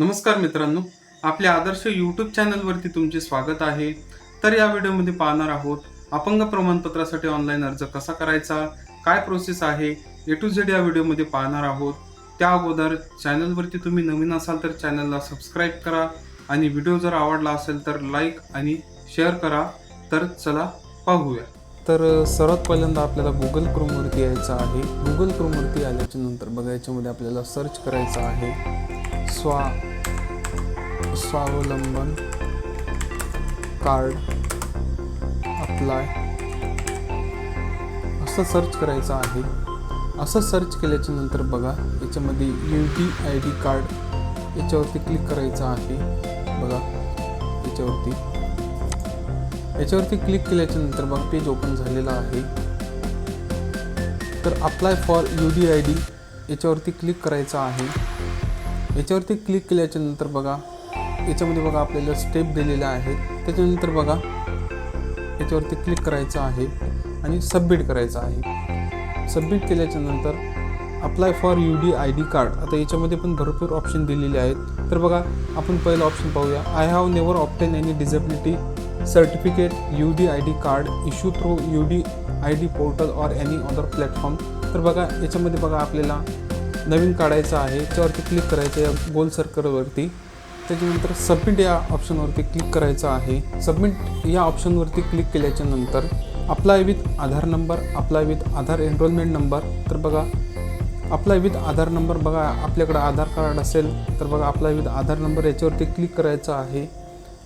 नमस्कार मित्रांनो आपल्या आदर्श यूट्यूब चॅनलवरती तुमचे स्वागत आहे. तर या व्हिडिओमध्ये पाहणार आहोत अपंग प्रमाणपत्रासाठी ऑनलाईन अर्ज कसा करायचा काय प्रोसेस आहे ए टू झेड या व्हिडिओमध्ये पाहणार आहोत. त्या अगोदर चॅनलवरती तुम्ही नवीन असाल तर चॅनलला सबस्क्राईब करा आणि व्हिडिओ जर आवडला असेल तर लाईक आणि शेअर करा. तर चला पाहूया. तर सर्वात पहिल्यांदा आपल्याला गुगल क्रोमवरती यायचं आहे. गुगल क्रोमवरती आल्याच्यानंतर बघा याच्यामध्ये आपल्याला सर्च करायचं आहे. स्वा स्वावलंबन कार्ड अप्लाय असं सर्च करायचं आहे. असं सर्च केल्याच्यानंतर बघा याच्यामध्ये U D I D card याच्यावरती क्लिक करायचं आहे. बघा याच्यावरती. याच्यावरती क्लिक केल्याच्यानंतर बघा पेज ओपन झालेलं आहे. तर apply for U D I D याच्यावरती क्लिक करायचं आहे. याच्यावरती क्लिक केल्याच्यानंतर बघा याच्यामध्ये बघा आपल्याला स्टेप दिलेल्या आहेत. त्याच्यानंतर बघा याच्यावरती क्लिक करायचं आहे आणि सबमिट करायचं आहे. सबमिट केल्याच्यानंतर apply for U D I D card आता याच्यामध्ये पण भरपूर ऑप्शन दिलेले आहेत. तर बघा आपण पहिलं ऑप्शन पाहूया. I have never obtained any disability certificate U D I D card issue through U D I D portal or any other platform तर बघा याच्यामध्ये बघा आपल्याला नवीन काढायचं आहे याच्यावरती क्लिक करायचं या गोल सर्कलवरती त्याच्यानंतर सबमिट या ऑप्शनवरती क्लिक करायचं आहे. सबमिट या ऑप्शनवरती क्लिक केल्याच्यानंतर apply with Aadhaar number apply with Aadhaar enrolment number तर बघा अप्लाय विथ आधार नंबर बघा आपल्याकडं आधार कार्ड असेल तर बघा अप्लाय विथ आधार नंबर याच्यावरती क्लिक करायचं आहे.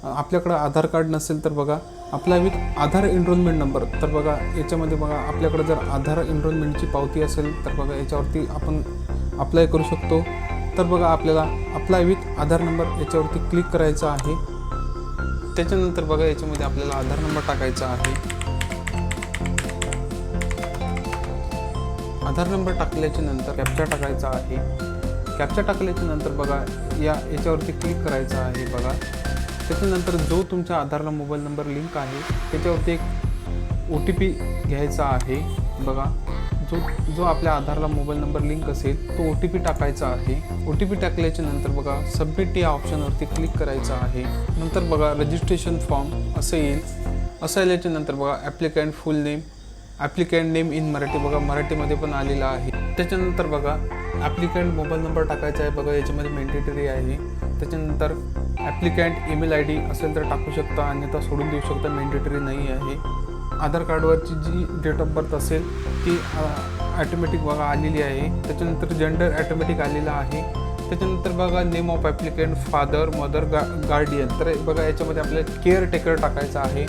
आपल्याकडं आधार कार्ड नसेल तर बघा apply with Aadhaar enrolment number तर बघा याच्यामध्ये बघा आपल्याकडं जर आधार एनरोलमेंटची पावती असेल तर बघा याच्यावरती आपण अप्लाय करू शकतो. तर बघा आपल्याला अप्लाय विथ आधार नंबर याच्यावरती क्लिक करायचं आहे. त्याच्यानंतर बघा याच्यामध्ये आपल्याला आधार नंबर टाकायचा आहे. आधार नंबर टाकल्याच्या नंतर कॅप्चा टाकायचा आहे. कॅप्चा टाकल्याच्या नंतर बघा या याच्यावरती क्लिक करायचं आहे बघा. त्याच्यानंतर जो तुमच्या आधारला मोबाईल नंबर लिंक आहे त्याच्यावरती एक ओ टी पी घ्यायचा आहे बघा. जो जो आपल्या आधारला मोबाईल नंबर लिंक असेल तो ओ टी पी टाकायचा आहे. ओ टी पी टाकल्याच्या नंतर बघा सबमिट या ऑप्शनवरती क्लिक करायचा आहे. नंतर बघा रजिस्ट्रेशन फॉर्म असं येईल. असं आल्याच्यानंतर बघा applicant full name applicant name in Marathi बघा मराठीमध्ये पण आलेला आहे. त्याच्यानंतर बघा ॲप्लिकँट मोबाईल नंबर टाकायचा आहे बघा याच्यामध्ये मेंडेटरी आहे. त्याच्यानंतर ॲप्लिकँट ईमेल आय डी असेल तर टाकू शकता अन्यथा सोडून देऊ शकता मेंडेटरी नाही आहे. आधार कार्डवरची जी डेट ऑफ बर्थ असेल ती ॲटोमॅटिक बघा आलेली आहे. त्याच्यानंतर जेंडर ॲटोमॅटिक आलेला आहे. त्याच्यानंतर बघा name of applicant father mother गा गार्डियन तर बघा याच्यामध्ये आपल्याला केअर टेकर टाकायचं आहे.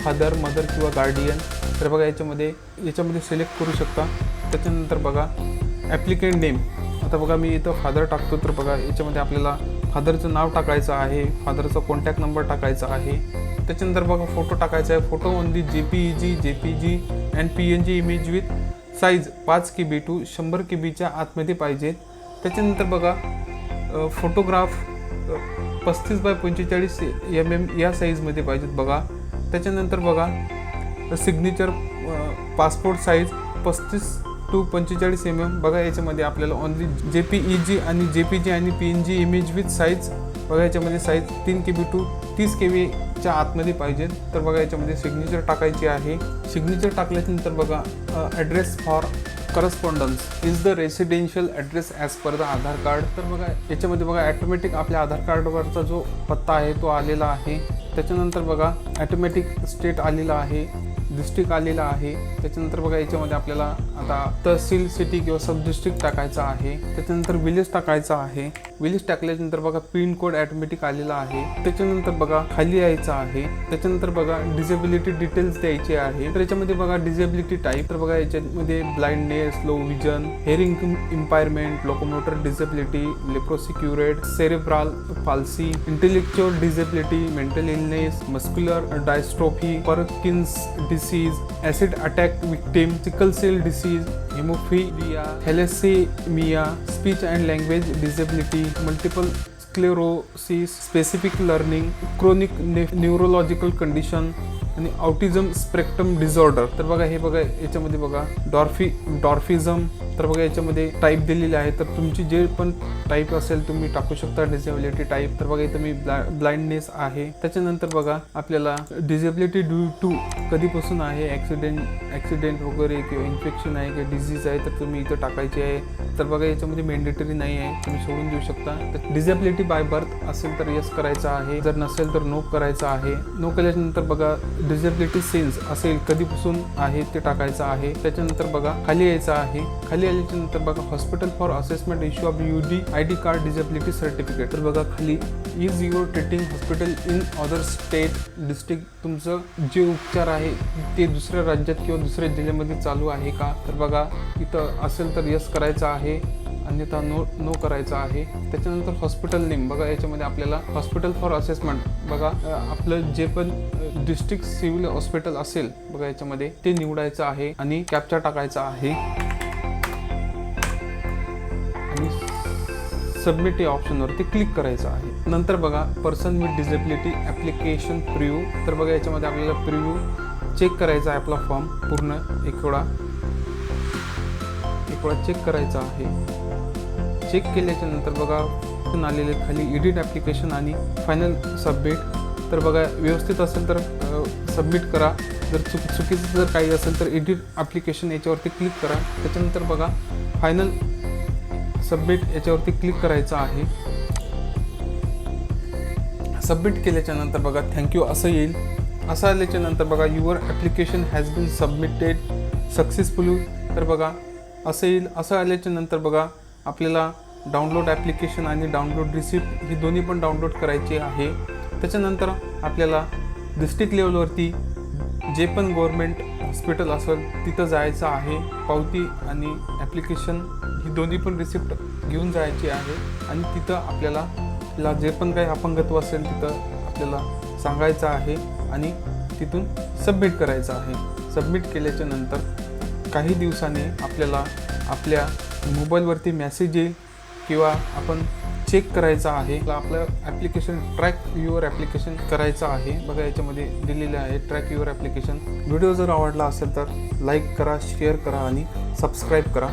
फादर मदर किंवा गार्डियन तर बघा याच्यामध्ये याच्यामध्ये सिलेक्ट करू शकता. त्याच्यानंतर बघा ॲप्लिकंट नेम आता बघा मी इथं फादर टाकतो तर बघा याच्यामध्ये आपल्याला फादरचं नाव टाकायचं आहे. फादरचा कॉन्टॅक्ट नंबर टाकायचा आहे. त्याच्यानंतर बघा फोटो टाकायचा आहे. Photo only J P E G J P G and P N G image with size पाच के बी टू शंभर के बीच्या आतमध्ये पाहिजेत त्याच्यानंतर बघा फोटोग्राफ पस्तीस बाय पंचेचाळीस एम एम या साईजमध्ये पाहिजेत बघा. त्याच्यानंतर बघा सिग्नेचर पासपोर्ट साईज पस्तीस टू पंचेचाळीस एम एम बघा याच्यामध्ये आपल्याला ऑनली जे पी ई जी आणि जे पी जी आणि P N G image with size बघा याच्यामध्ये साईज तीन के बी टू तीस के बी च्या आतमध्ये पाहिजेत तर बघा याच्यामध्ये सिग्नेचर टाकायची आहे. सिग्नेचर टाकल्याच्यानंतर बघा address for correspondence is the residential address as per the Aadhaar card तर बघा याच्यामध्ये बघा ॲटोमॅटिक आपल्या आधार कार्डवरचा जो पत्ता आहे तो आलेला आहे. त्याच्यानंतर बघा ॲटोमॅटिक स्टेट आलेला आहे. डिस्ट्रिक्ट आलेला आहे. त्याच्यानंतर बघा याच्यामध्ये आपल्याला आता तहसील सिटी किंवा सब डिस्ट्रिक्ट टाकायचा आहे. त्याच्यानंतर विलेज टाकायचा आहे. विलेज टाकल्यानंतर बघा पिन कोड ॲटोमॅटिक आलेला आहे. त्याच्यानंतर बघा खाली यायचा आहे. त्याच्यानंतर बघा डिसेबिलिटी डिटेल्स द्यायचे आहे. तर याच्यामध्ये बघा डिसेबिलिटी टाईप तर बघा याच्यामध्ये blindness low vision hearing impairment locomotor disability leprosy cured cerebral palsy intellectual disability mental illness muscular dystrophy Parkinson's disease, acid attack victim, sickle cell disease, hemophilia, thalassemia, speech and language disability, multiple sclerosis, specific learning, chronic ne neurological condition, आणि autism spectrum disorder तर बघा हे बघा याच्यामध्ये बघा डॉर्फी डॉर्फिझम तर बघा याच्यामध्ये टाईप दिलेले आहे. तर तुमची जे पण टाईप असेल तुम्ही टाकू शकता डिसेबिलिटी टाईप तर बघा इथं मी ब्ला ब्लाइंडनेस आहे. त्याच्यानंतर बघा आपल्याला डिसेबिलिटी ड्यू टू कधीपासून आहे? ॲक्सिडेंट ॲक्सिडेंट वगैरे किंवा इन्फेक्शन आहे किंवा डिझीज आहे तर तुम्ही इथं टाकायची आहे. तर बघा याच्यामध्ये मेंडेटरी नाही आहे. तुम्ही सोडून देऊ शकता. तर डिसेबिलिटी बाय बर्थ असेल तर यस करायचं आहे. जर नसेल तर नो करायचं आहे. नो केल्यानंतर बघा डिसेबिलिटी सेन्स असेल कधीपासून आहे ते टाकायचं आहे त्याच्यानंतर बघा खाली यायचं आहे खाली आल्याच्यानंतर बघा hospital for assessment issue of U D I D card disability certificate तर बघा खाली is your treating hospital in other state district तुमचं जे उपचार आहे ते दुसऱ्या राज्यात किंवा दुसऱ्या जिल्ह्यामध्ये चालू आहे का? तर बघा इथं असेल तर यस करायचं आहे. अन्यथा नो नो करायचा आहे. त्याच्यानंतर हॉस्पिटल नेम बघा याच्यामध्ये आपल्याला हॉस्पिटल फॉर असेसमेंट बघा आपलं जे पण डिस्ट्रिक्ट सिव्हिल हॉस्पिटल असेल बघा याच्यामध्ये ते निवडायचं आहे आणि कॅप्चा टाकायचा आहे. आणि सबमिट या ऑप्शनवरती क्लिक करायचं आहे. नंतर बघा person with disability application preview तर बघा याच्यामध्ये आपल्याला प्रिव्ह्यू चेक करायचा आहे आपला फॉर्म पूर्ण एक वेळा एक वेळा चेक करायचा आहे. चेक केल्याच्यानंतर बघा आलेले खाली एडिट ॲप्लिकेशन आणि फायनल सबमिट तर बघा व्यवस्थित असेल तर सबमिट करा. जर चुक चुकीचं जर काही असेल तर एडिट ॲप्लिकेशन याच्यावरती क्लिक करा. त्याच्यानंतर बघा फायनल सबमिट याच्यावरती क्लिक करायचं आहे. सबमिट केल्याच्यानंतर बघा थँक्यू असं येईल. असं आल्याच्यानंतर बघा your application has been submitted successfully तर बघा असं येईल. असं आल्याच्यानंतर बघा आपल्याला डाउनलोड ॲप्लिकेशन आणि डाउनलोड रिसिप्ट ही दोन्ही पण डाउनलोड करायची आहे. त्याच्यानंतर आपल्याला डिस्ट्रिक्ट लेवलवरती जे पण गव्हर्मेंट हॉस्पिटल असेल तिथं जायचं आहे. पावती आणि ॲप्लिकेशन ही दोन्ही पण रिसिप्ट घेऊन जायची आहे. आणि तिथं आपल्याला ला जे पण काही अपंगत्व असेल तिथं आपल्याला सांगायचं आहे आणि तिथून सबमिट करायचं आहे. सबमिट केल्याच्यानंतर काही दिवसांनी आपल्याला आपल्या मोबाईलवरती मेसेज येईल किंवा आपण चेक करायचा आहे. आपलं ॲप्लिकेशन ट्रॅक युअर ॲप्लिकेशन करायचं आहे. बघा याच्यामध्ये दिलेलं आहे ट्रॅक युअर ॲप्लिकेशन व्हिडिओ जर आवडला असेल तर लाईक करा शेअर करा आणि सबस्क्राईब करा.